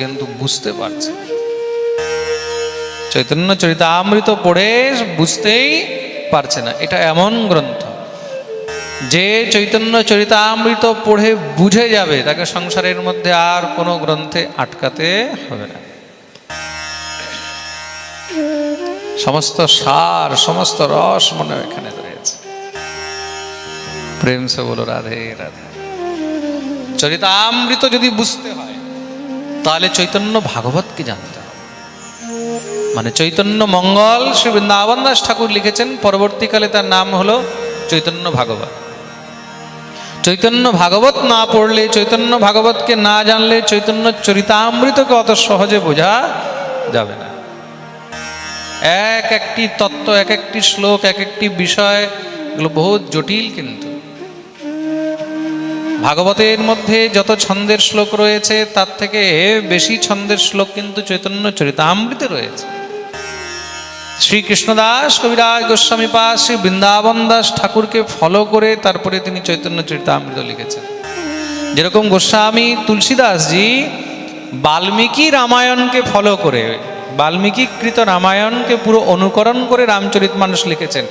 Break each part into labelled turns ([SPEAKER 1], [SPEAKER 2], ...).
[SPEAKER 1] কিন্তু বুঝতে পারছে। চৈতন্য চরিতামৃত পড়ে বুঝতেই পারছে না। এটা এমন গ্রন্থ, যে চৈতন্য চরিতামৃত পড়ে বুঝে যাবে, তাকে সংসারের মধ্যে আর কোনো গ্রন্থে আটকাতে হবে না। সমস্ত সার, সমস্ত রস মনে এখানে রয়েছে। প্রেম সে বলো, রাধে রাধে। চরিতামৃত যদি বুঝতে হয় তাহলে চৈতন্য ভাগবতকে জানতে মানে চৈতন্য মঙ্গল শ্রী বৃন্দাবন দাস ঠাকুর লিখেছেন, পরবর্তীকালে তার নাম হলো চৈতন্য ভাগবত। চৈতন্য ভাগবত না পড়লে, চৈতন্য ভাগবতকে না জানলে চৈতন্য চরিতামৃতকে অত সহজে বোঝা যাবে না। এক একটি তত্ত্ব, এক একটি শ্লোক, এক একটি বিষয় এগুলো বহুত জটিল কিন্তু। ভাগবতের মধ্যে যত ছন্দের শ্লোক রয়েছে, তার থেকে বেশি ছন্দের শ্লোক কিন্তু চৈতন্য চরিতামৃতে রয়েছে। শ্রীকৃষ্ণদাস কবিরাজ গোস্বামী পা শ্রী বৃন্দাবন দাস ঠাকুরকে ফলো করে তারপরে তিনি চৈতন্য চরিতামৃত লিখেছেন। যেরকম গোস্বামী তুলসীদাসজি বাল্মীকি রামায়ণকে ফলো করে, বাল্মীকি কৃত রামায়ণকে পুরো অনুকরণ করে রামচরিত মানুষ লিখেছেন,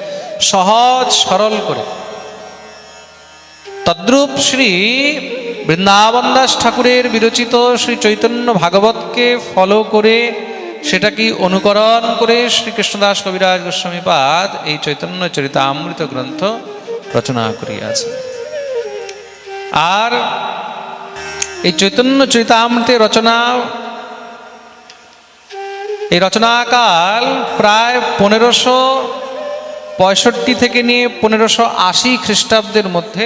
[SPEAKER 1] সহজ সরল করে। তদ্রূপ শ্রী বৃন্দাবন দাস ঠাকুরের বিরচিত শ্রী চৈতন্য ভাগবতকে ফলো করে সেটাকে অনুকরণ করে শ্রীকৃষ্ণদাস কবিরাজ গোস্বামী পাদ এই চৈতন্য চরিতামৃত গ্রন্থ রচনা করিয়াছে আর এই চৈতন্য চরিতামৃতে রচনা, এই রচনাকাল প্রায় পনেরোশো পঁয়ষট্টি থেকে নিয়ে পনেরোশো আশি খ্রিস্টাব্দের মধ্যে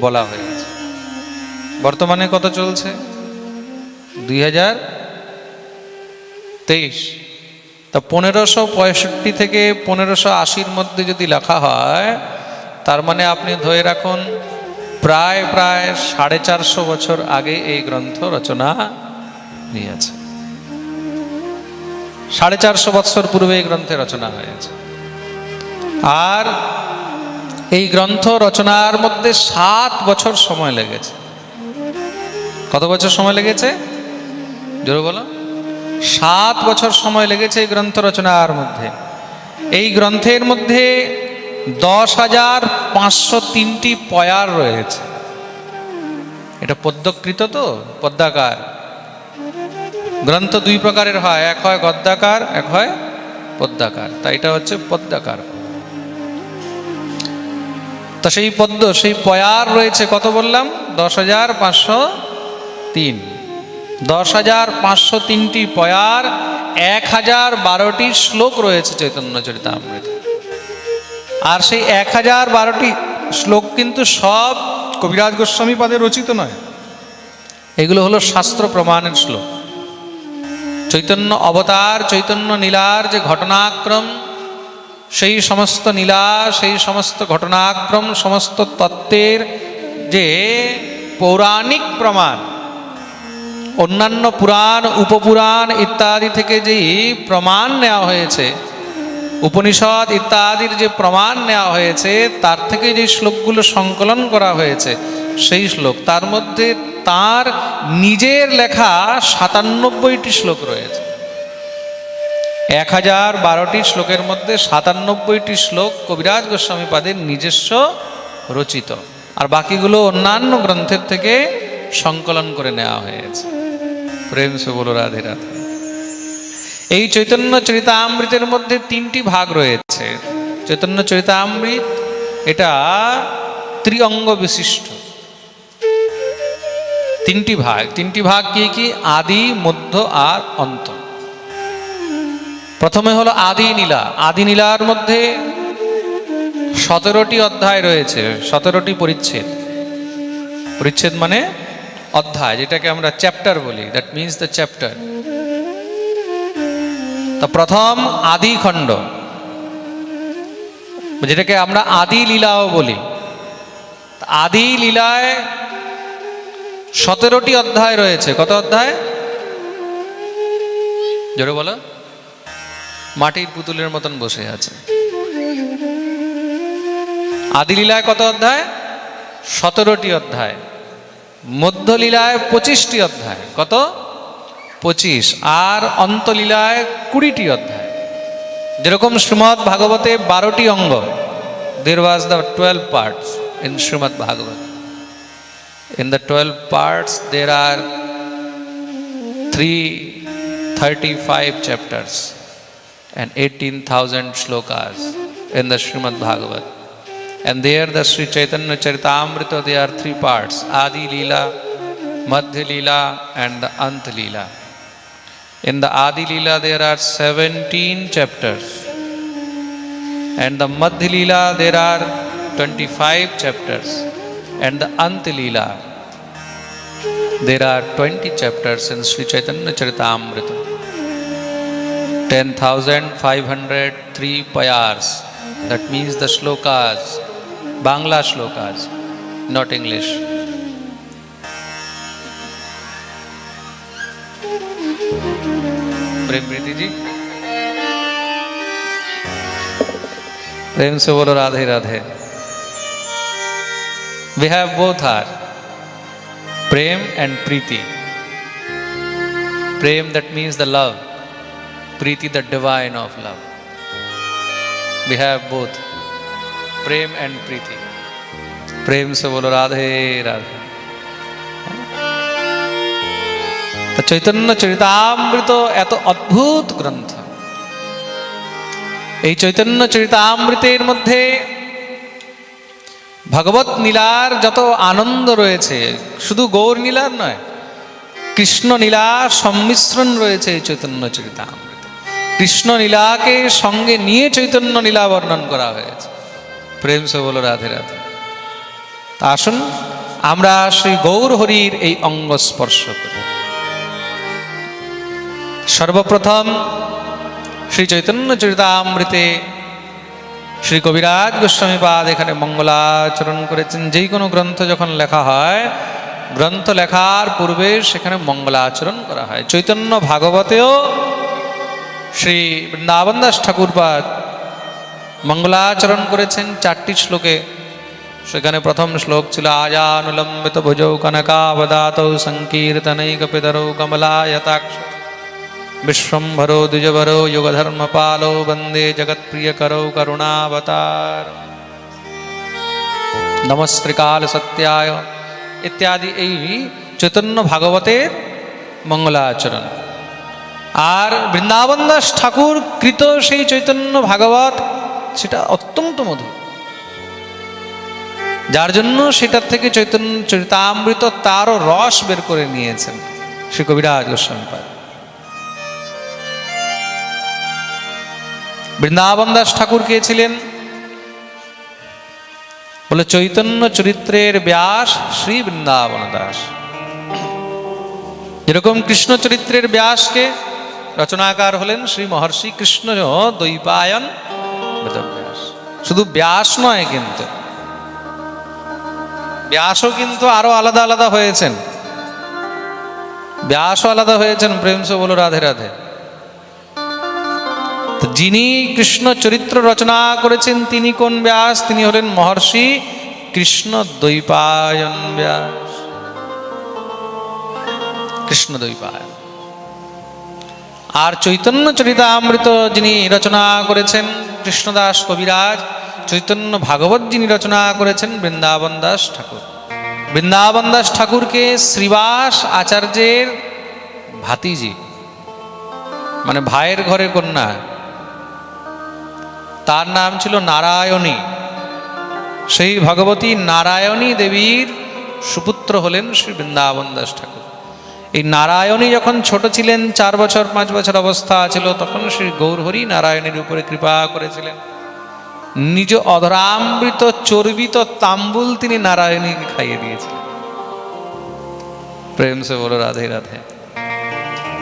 [SPEAKER 1] বলা হয়েছে বর্তমানে কত চলছে? দুই হাজার তেইশ। তা পনেরোশো পঁয়ষট্টি থেকে পনেরোশো আশির মধ্যে যদি লেখা হয়, তার মানে আপনি ধরে রাখুন, প্রায় প্রায় সাড়ে চারশো বছর আগে এই গ্রন্থ রচনা নিয়েছে। সাড়ে চারশো বৎসর পূর্বে এই গ্রন্থে রচনা হয়েছে। আর এই গ্রন্থ রচনার মধ্যে সাত বছর সময় লেগেছে। কত বছর সময় লেগেছে? জোরে বলো। সাত বছর সময় লেগেছে এই গ্রন্থ রচনার মধ্যে। এই গ্রন্থের মধ্যে দশ হাজার পাঁচশো তিনটি পয়ার রয়েছে। এটা পদ্মকৃত তো? পদ্মাকার। গ্রন্থ দুই প্রকারের হয়, এক হয় গদ্যাকার, এক হয় পদ্মাকার। তাই এটা হচ্ছে পদ্মাকার। তা সেই পদ্ম, সেই পয়ার রয়েছে, কত বললাম? দশ হাজার পাঁচশো তিন। দশ হাজার পাঁচশো তিনটি পয়ার, এক হাজার বারোটি শ্লোক রয়েছে চৈতন্য চরিতামৃত। আর সেই এক হাজার বারোটি শ্লোক কিন্তু সব কবিরাজ গোস্বামী পাদে রচিত নয়। এগুলো হলো শাস্ত্র প্রমাণের শ্লোক। চৈতন্য অবতার, চৈতন্য নীলার যে ঘটনাক্রম সেই সমস্ত নীলা, সেই সমস্ত ঘটনাক্রম, সমস্ত তত্ত্বের যে পৌরাণিক প্রমাণ, অন্যান্য পুরাণ, উপপুরাণ ইত্যাদি থেকে যেই প্রমাণ নেওয়া হয়েছে, উপনিষদ ইত্যাদির যে প্রমাণ নেওয়া হয়েছে, তার থেকে যে শ্লোকগুলো সংকলন করা হয়েছে, সেই শ্লোক, তার মধ্যে তার নিজের লেখা সাতানব্বইটি শ্লোক রয়েছে। এক হাজার বারোটি শ্লোকের মধ্যে সাতানব্বইটি শ্লোক কবিরাজ গোস্বামী পাদের নিজস্ব রচিত। আর বাকিগুলো অন্যান্য গ্রন্থের থেকে সংকলন করে নেওয়া হয়েছে। প্রেম সে রাধে রাধে। এই চৈতন্য চরিতামৃতের মধ্যে তিনটি ভাগ রয়েছে। চৈতন্য চরিতামৃত, এটা ত্রিঅঙ্গ বিশিষ্ট। তিনটি ভাগ তিনটি ভাগ কি কি? আদি, মধ্য আর অন্ত। প্রথমে হলো আদি নীলা। আদি নীলার মধ্যে সতেরোটি অধ্যায় রয়েছে, সতেরোটি পরিচ্ছেদ। পরিচ্ছেদ মানে অধ্যায়, যেটাকে আমরা চ্যাপ্টার বলি দ্যাট মিনস দ্য চ্যাপ্টার তা প্রথম আদি খণ্ড, যেটাকে আমরা আদি লীলাও বলি। আদি লীলায় সতেরোটি অধ্যায় রয়েছে। কত অধ্যায়? জোরে বলো। মাটির পুতুলের মতন বসে আছে। আদিলীলায় কত অধ্যায়? সতেরোটি অধ্যায়। মধ্যলীলায় পঁচিশটি অধ্যায়। কত? পঁচিশ। আর অন্তলীলায় কুড়িটি অধ্যায়। যেরকম শ্রীমৎ ভাগবতে বারোটি অঙ্গ there was the twelve parts in Shrimad Bhagavat. In the twelve parts there are three thirty five chapters and 18,000 shlokas in the Srimad Bhagavat. And there the Sri Chaitanya Charitamrita, there are three parts, Adi Leela, Madhya Leela and the Ant Leela. In the Adi Leela there are 17 chapters. And the Madhya Leela there are 25 chapters. And the Ant Leela there are 20 chapters in Sri Chaitanya Charitamrita. 10,503 payars. That means the shlokas, Bangla shlokas, not English. प्रेम प्रीति जी प्रेम से बोलो Radhe Radhe we have both are prem and preeti prem that means the love Preeti, the divine of love. We have both Prem and Preeti. প্রেম সে বলো রাধে রাধে তা চৈতন্য চরিতামৃত এত অদ্ভুত গ্রন্থ এই চৈতন্য চরিতামৃতের মধ্যে ভগবত নীলার যত আনন্দ রয়েছে শুধু গৌর নীলার নয় কৃষ্ণ নীলার সম্মিশ্রণ রয়েছে এই চৈতন্য চরিতামৃত কৃষ্ণ নীলাকে সঙ্গে নিয়ে চৈতন্য নীলা বর্ণন করা হয়েছে। প্রেম সে বলো, রাধে রাধে। আসুন, আমরা শ্রী গৌর হরির এই অঙ্গ স্পর্শ করি। সর্বপ্রথম শ্রী চৈতন্য চরিতামৃতে শ্রী কবিরাজ গোস্বামীপাদ এখানে মঙ্গলাচরণ করেছেন। যেই কোনো গ্রন্থ যখন লেখা হয়, গ্রন্থ লেখার পূর্বে সেখানে মঙ্গলাচরণ করা হয়। চৈতন্য ভাগবতেও শ্রী বৃন্দাবন দাস ঠাকুরপাদ মঙ্গলাচরণ করেছেন চারটি শ্লোকে। সেখানে প্রথম শ্লোক ছিল আজানুলম্বিত ভুজৌ কনকাবদাত সংকীর্তনৈক পিতরৌ কমলায়তাক্ষ। বিশ্বম্ভরো দ্বিজভরো যুগধর্মপালো বন্দে জগৎপ্রিয়করৌ করুণাবতার। নমস্ত্রিকাল সত্যায়। ইত্যাদি এই চৈতন্য ভাগবতের মঙ্গলাচরণ। আর বৃন্দাবন দাস ঠাকুর কৃত সেই চৈতন্য ভাগবত, সেটা অত্যন্ত মধুর। যার জন্য সেটার থেকে চৈতন্য, চরিতামৃত তারও রস বের করে নিয়েছেন শ্রী কবিরাজ গোস্বামী পাদ বৃন্দাবন দাস ঠাকুর কে ছিলেন? বলে চৈতন্য চরিত্রের ব্যাস শ্রী বৃন্দাবন দাস। যেরকম কৃষ্ণ চরিত্রের ব্যাসকে রচনাকার হলেন শ্রী মহর্ষি কৃষ্ণ দ্বৈপায়ন। বেদব্যাস শুধু ব্যাস নয় কিন্তু। ব্যাসও কিন্তু আরও আলাদা আলাদা হয়েছেন। ব্যাসও আলাদা হয়েছেন, প্রেম সে বলো রাধে রাধে। যিনি কৃষ্ণ চরিত্র রচনা করেছেন, তিনি কোন ব্যাস? তিনি হলেন মহর্ষি কৃষ্ণ দ্বৈপায়ন ব্যাস। কৃষ্ণ দ্বৈপায়ন। আর চৈতন্য চরিতামৃত যিনি রচনা করেছেন কৃষ্ণদাস কবিরাজ, চৈতন্য ভাগবত যিনি রচনা করেছেন বৃন্দাবন দাস ঠাকুর। বৃন্দাবন দাস ঠাকুরকে শ্রীবাস আচার্যের ভাতিজি মানে ভাইয়ের ঘরের কন্যা, তার নাম ছিল নারায়ণী। সেই ভগবতী নারায়ণী দেবীর সুপুত্র হলেন শ্রী বৃন্দাবন দাস ঠাকুর। এই নারায়ণী যখন ছোট ছিলেন, চার বছর, পাঁচ বছর অবস্থা ছিল, তখন শ্রী গৌরহরি নারায়ণের উপরে কৃপা করেছিলেন। নিজ অধরামৃত, চর্বিত তাম্বুল তিনি নারায়ণীকে খাইয়ে দিয়েছিলেন। প্রেম সে বলো, রাধে রাধে।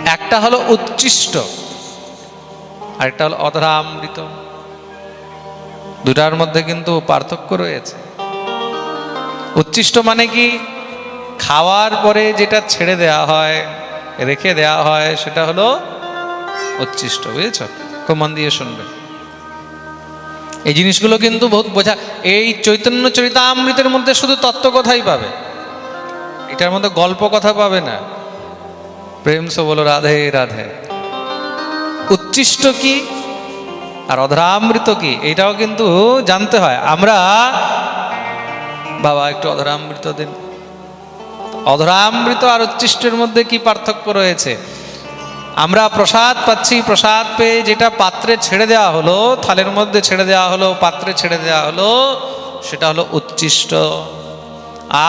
[SPEAKER 1] একটা হলো উচ্ছিষ্ট, আরেকটা হলো অধরামৃত। দুটার মধ্যে কিন্তু পার্থক্য রয়েছে। উচ্ছিষ্ট মানে কি? খাওয়ার পরে যেটা ছেড়ে দেয়া হয়, রেখে দেয়া হয়, সেটা হলো উচ্ছিষ্ট, বুঝেছ? খুব মন দিয়ে শুনবে। এই জিনিসগুলো কিন্তু বহুত বোঝা, এই চৈতন্য চরিতামৃতের মধ্যে শুধু তত্ত্ব কথাই পাবে। এটার মধ্যে গল্প কথা পাবে না। প্রেম সে বলো, রাধে রাধে। উচ্ছিষ্ট কি আর অধরামৃত কি, এটাও কিন্তু জানতে হয়। আমরা, বাবা, একটু অধরামৃত দিন। অধরামৃত আর উচ্ছিষ্টের মধ্যে কি পার্থক্য রয়েছে? আমরা প্রসাদ পাচ্ছি, প্রসাদ পেয়ে যেটা পাত্রে ছেড়ে দেওয়া হলো, থালের মধ্যে ছেড়ে দেওয়া হলো, পাত্রে ছেড়ে দেওয়া হলো, সেটা হলো উচ্ছিষ্ট।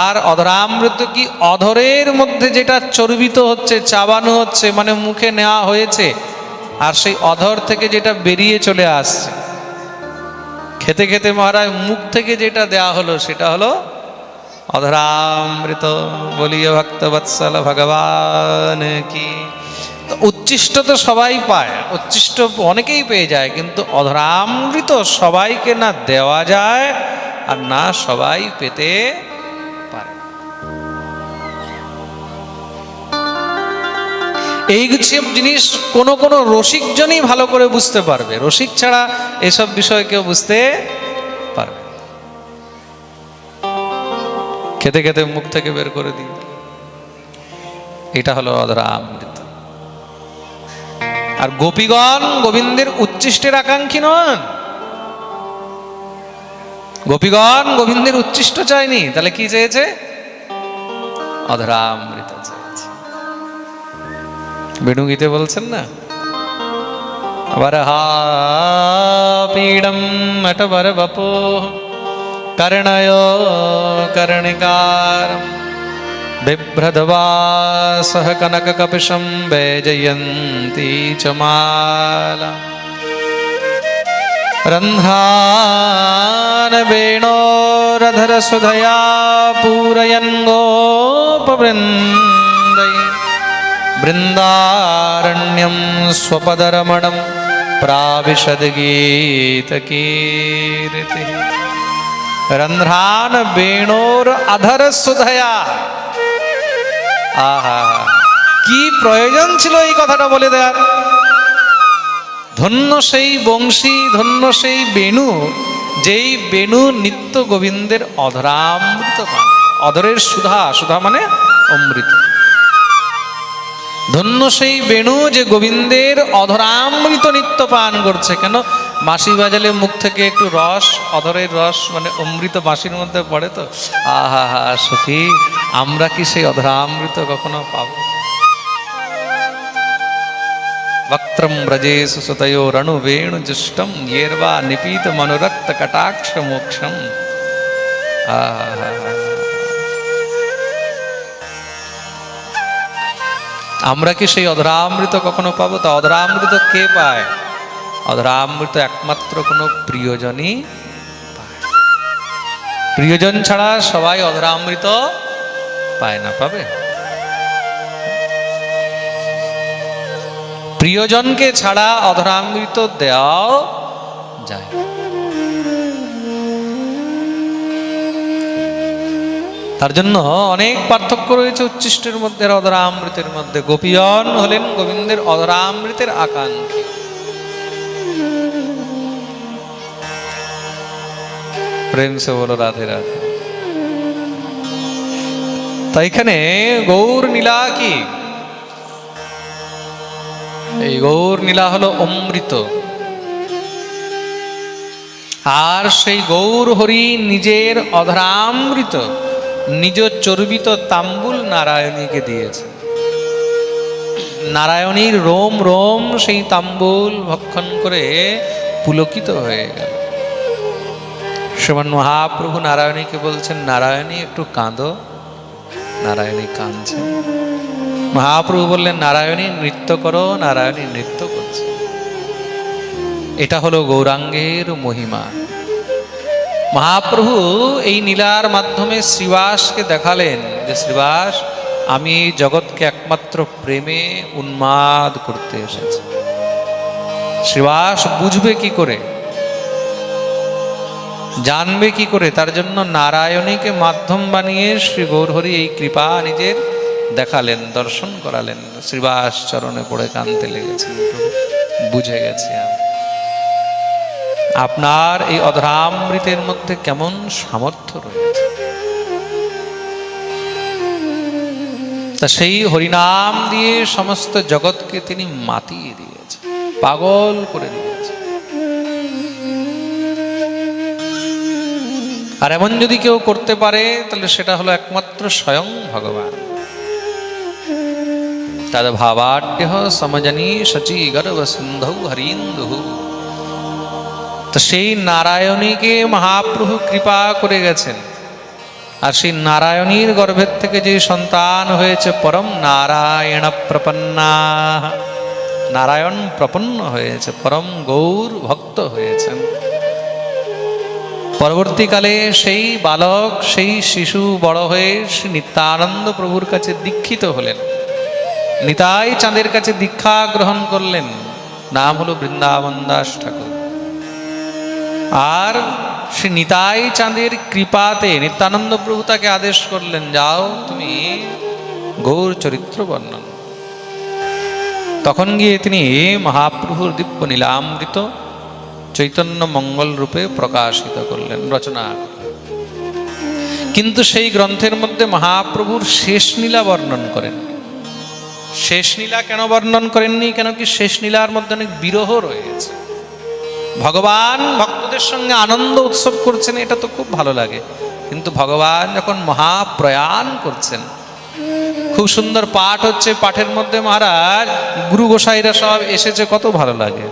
[SPEAKER 1] আর অধরামৃত কি অধরের মধ্যে যেটা চর্বিত হচ্ছে, চাবানো হচ্ছে মানে মুখে নেওয়া হয়েছে, আর সেই অধর থেকে যেটা বেরিয়ে চলে আসছে? খেতে খেতে মহারাজ, মুখ থেকে যেটা দেয়া হলো, সেটা হলো অধরামৃত বলিয়ে ভক্ত বৎসল ভগবান কি। উচ্ছিষ্ট তো সবাই পায়, উচ্ছিষ্ট অনেকেই পেয়ে যায়, কিন্তু অধরামৃত সবাইকে না দেওয়া যায় আর না সবাই পেতে পারে। এই সব জিনিস কোনো কোনো রসিকজনই ভালো করে বুঝতে পারবে। রসিক ছাড়া এসব বিষয় কেউ বুঝতে খেতে খেতে মুখ থেকে বের করে দিই এটা হলো অধরা অমৃত আর গোপীগণ গোবিন্দের উচ্ছিষ্টের আকাঙ্ক্ষী নন গোপীগণ গোবিন্দের উচ্ছিষ্ট চায়নি তাহলে কি চেয়েছে অধরামৃত চেয়েছে বেণুগীতে বলছেন না वरहा पीडं मठवर वपो कर्णयो कर्णिकारं। बिभ्रद्वासः कनककपिशं वैजयन्ती च माला। रन्ध्रान् वेणोरधरसुधया पूरयन् गोपवृन्दै बृन्दारण्यं स्वपदरमणं प्राविशद्गीतकीर्तिः। रन्ध्रान् वेणोर अधर সুধয়া আহা কি প্রয়োজন ছিল এই কথাটা বলে দেওয়ার ধন্য সেই বংশী ধন্য সেই বেণু যেই বেণু নিত্য গোবিন্দের অধরামৃত পান অধরের সুধা সুধা মানে অমৃত ধন্য সেই বেণু যে গোবিন্দের অধরামৃত নিত্য পান করছে কেন মাসি বাজালে মুখ থেকে একটু রস অধরের রস মানে অমৃত বাঁশির মধ্যে পড়ে তো আহা হা সখী আমরা কি সেই অধরামৃত কখনো পাবো वक्त्रं व्रजेषु सुतयोरणुवेणुजुष्टं येर्वा निपीतमनुरक्तकटाक्षमोक्षम् आहा আমরা কি সেই অধরামৃত কখনো পাবো তা অধরামৃত কে পায় অধরামৃত একমাত্র কোনো প্রিয়জনই প্রিয়জন ছাড়া সবাই অধরামৃত পায় না, পাবে? প্রিয়জনকে ছাড়া অধরামৃত দেওয়াও যায় তার জন্য অনেক পার্থক্য রয়েছে উচ্ছিষ্টের মধ্যে অধরামৃতের মধ্যে। গোপীয়ন হলেন গোবিন্দের অধরামৃতের আকাঙ্ক্ষী। প্রেম সে বলো রাধে রাধে তাই এখানে গৌর নীলা কি? এই গৌর নীলা হলো অমৃত। আর সেই গৌর হরি নিজের অধরামৃত, নিজ চর্বিত তাম্বুল নারায়ণীকে দিয়েছে। নারায়ণীর রোম রোম সেই তাম্বুল ভক্ষণ করে পুলকিত হয়ে গেল। শ্রীমান মহাপ্রভু নারায়ণীকে বলছেন, নারায়ণী, একটু কাঁদো। নারায়ণী কাঁদছে। মহাপ্রভু বললেন, নারায়ণী, নৃত্য করো, নারায়ণী নৃত্য করছে। এটা হলো গৌরাঙ্গের মহিমা। মহাপ্রভু এই নীলার মাধ্যমে শ্রীবাসকে দেখালেন যে, শ্রীবাস, আমি জগৎকে একমাত্র প্রেমে উন্মাদ করতে এসেছি। শ্রীবাস বুঝবে কি করে? জানবে কি করে? তার জন্য নারায়ণীকে মাধ্যম বানিয়ে শ্রী গৌরহরি এই কৃপা নিজের দেখালেন, দর্শন করালেন। শ্রীবাস চরণে পড়ে কানতে প্রভু বুঝে গেছি আমি। আপনার এই অধরামৃতের মধ্যে কেমন সামর্থ্য রয়েছে? তা সেই হরিনাম দিয়ে সমস্ত জগৎকে তিনি মাতিয়ে দিয়েছে পাগল করে দিয়েছে আর এমন যদি কেউ করতে পারে, তাহলে সেটা হলো একমাত্র স্বয়ং ভগবান। তদ ভাবাঢ্য সমজনী সচি গর্ভ সিন্ধৌ হরিন্দু তো সেই নারায়ণীকে মহাপ্রভু কৃপা করে গেছেন। আর সেই নারায়ণীর গর্ভের থেকে যে সন্তান হয়েছে, পরম নারায়ণ প্রপন্না। নারায়ণ প্রপন্ন হয়েছে, পরম গৌর ভক্ত হয়েছেন। পরবর্তীকালে সেই বালক, সেই শিশু বড় হয়ে নিত্যানন্দ প্রভুর কাছে দীক্ষিত হলেন। নিতাই চাঁদের কাছে দীক্ষা গ্রহণ করলেন। নাম হলো বৃন্দাবন দাস ঠাকুর। আর সে নিতাই চাঁদের কৃপাতে নিত্যানন্দ প্রভু তাকে আদেশ করলেন, যাও তুমি গৌর চরিত্র বর্ণন। তখন গিয়ে তিনি মহাপ্রভুর দিব্য নীলামৃত চৈতন্য মঙ্গল রূপে প্রকাশিত করলেন, রচনা কিন্তু সেই গ্রন্থের মধ্যে মহাপ্রভুর শেষ নীলা বর্ণন করেন। শেষ নীলা কেন বর্ণন করেননি? কেন কি শেষ নীলার মধ্যে অনেক বিরহ রয়েছে? ভগবান ভক্তদের সঙ্গে আনন্দ উৎসব করছেন, এটা তো খুব ভালো লাগে। কিন্তু ভগবান যখন মহাপ্রয়াণ করছেন, খুব সুন্দর পাঠ হচ্ছে পাঠের মধ্যে মহারাজ, গুরু গোসাইরা সব এসেছে, কত ভালো লাগে।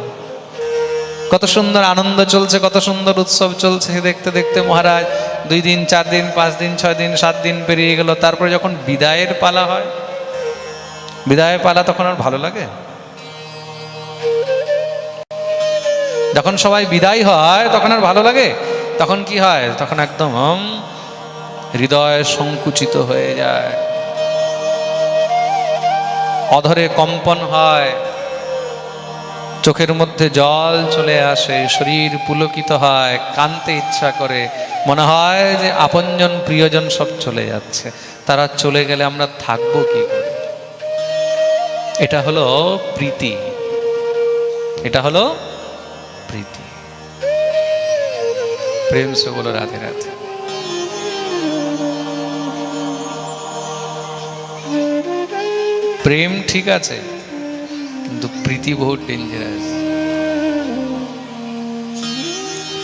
[SPEAKER 1] কত সুন্দর আনন্দ চলছে, কত সুন্দর উৎসব চলছে দেখতে দেখতে মহারাজ। দুই দিন, চার দিন, পাঁচ দিন, ছয় দিন, সাত দিন পেরিয়ে গেল, তারপরে যখন বিদায়ের পালা হয়, বিদায়ের পালা তখন আর ভালো লাগে? যখন সবাই বিদায় হয়, তখন আর ভালো লাগে? তখন কি হয়? তখন একদম হৃদয় সংকুচিত হয়ে যায়। অধরে কম্পন হয়। চোখের মধ্যে জল চলে আসে, শরীর পুলকিত হয়, কানতে ইচ্ছা করে। মনে হয় যে আপনজন, প্রিয়জন সব চলে যাচ্ছে। তারা চলে গেলে আমরা থাকব কি করে? এটা হলো প্রীতি। এটা হলো প্রীতি। প্রেম সে বলো রাধে রাধে। প্রেম ঠিক আছে। কিন্তু প্রীতি বহু ডেঞ্জারাস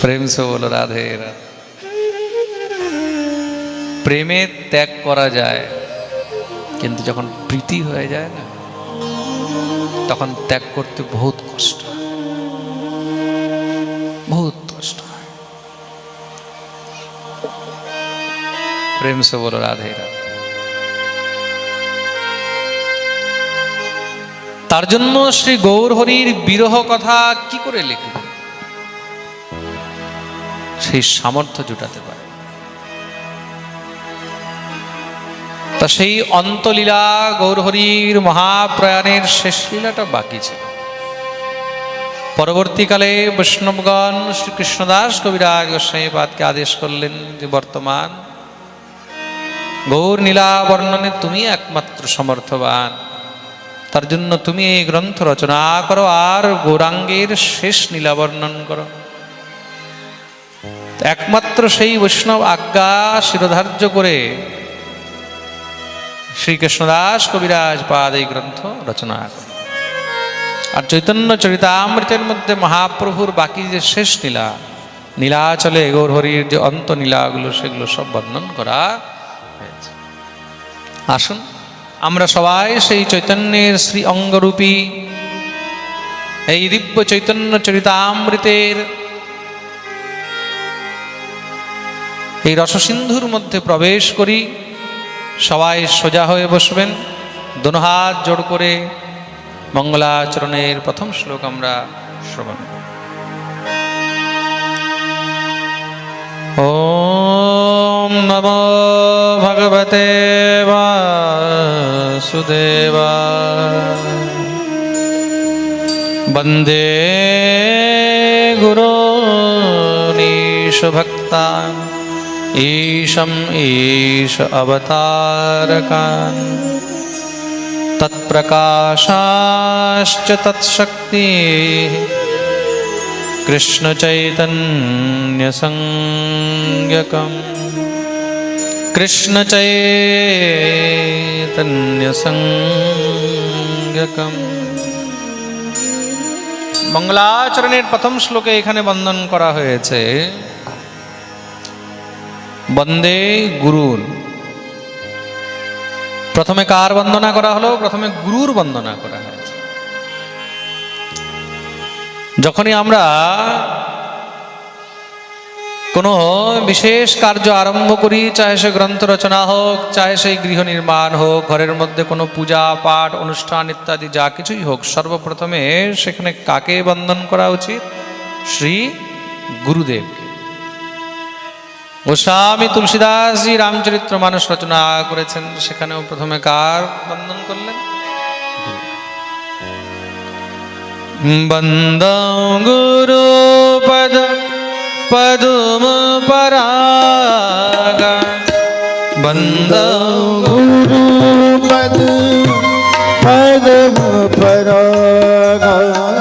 [SPEAKER 1] প্রেম সে বলো রাধে রাধে প্রেমে ত্যাগ করা যায় কিন্তু যখন প্রীতি হয়ে যায় না তখন ত্যাগ করতে বহুত কষ্ট হয়। बहुत कष्ट है प्रेम से बोलो তার জন্য শ্রী গৌর হরির বিরহ কথা কি করে লিখবে? সেই সামর্থ্য জুটাতে পারে। তা সেই অন্তলীলা গৌরহরির মহাপ্রয়াণের শেষ লীলাটা বাকি ছিল। পরবর্তীকালে বৈষ্ণবগণ শ্রীকৃষ্ণদাস কবিরাজ গোস্বাইপাদকে আদেশ করলেন যে, বর্তমান গৌর নীলা বর্ণনে তুমি একমাত্র সমর্থবান। তার জন্য তুমি এই গ্রন্থ রচনা করো আর গৌরাঙ্গের শেষ নীলা বর্ণন করো। একমাত্র সেই বৈষ্ণব আজ্ঞা শিরোধার্য করে শ্রীকৃষ্ণদাস কবিরাজ পাদ এই গ্রন্থ রচনা করে। আর চৈতন্য চরিতামৃতের মধ্যে মহাপ্রভুর বাকি যে শেষ নীলা, নীলাচলে গৌর হরির যে অন্ত নীলাগুলো সেগুলো সব বর্ণন করা হয়েছে। আসুন আমরা সবাই সেই চৈতন্যের শ্রী অঙ্গরূপী। এই দিব্য চৈতন্য চরিতামৃতের এই রসসিন্ধুর মধ্যে প্রবেশ করি। সবাই সোজা হয়ে বসবেন। হাত জোড় করে মঙ্গলাচরণের প্রথম শ্লোক আমরা শ্রবণ ওম নম ভগবতে सुदेवा। वंदे गुरोनीशभक्ता ईशम ईश अवतारकान्। तत्प्रकाशाश्च तत्शक्ति कृष्ण चैतन्य संज्ञकम् কৃষ্ণ চৈতন্য সংজ্ঞকম মঙ্গলাচরণের প্রথম শ্লোকে এখানে বন্দন করা হয়েছে বন্দে গুরুর প্রথমে কার বন্দনা করা হলো প্রথমে গুরুর বন্দনা করা হয়েছে যখনই আমরা কোনো বিশেষ কার্য আরম্ভ করি, চাহে সে গ্রন্থ রচনা হোক, চাহে সেই গৃহ নির্মাণ হোক, ঘরের মধ্যে কোনো পূজা, পাঠ, অনুষ্ঠান ইত্যাদি যা কিছুই হোক, সর্বপ্রথমে সেখানে কাকে বন্দন করা উচিত? শ্রী গুরুদেবকে। গোস্বামী তুলসীদাসজি রামচরিত্র মানুষ রচনা করেছেন, সেখানেও প্রথমে কার বন্দন করলেন? বন্দ গুরু পদ पदुम पराग बंद
[SPEAKER 2] गुरु पद पदम पराग।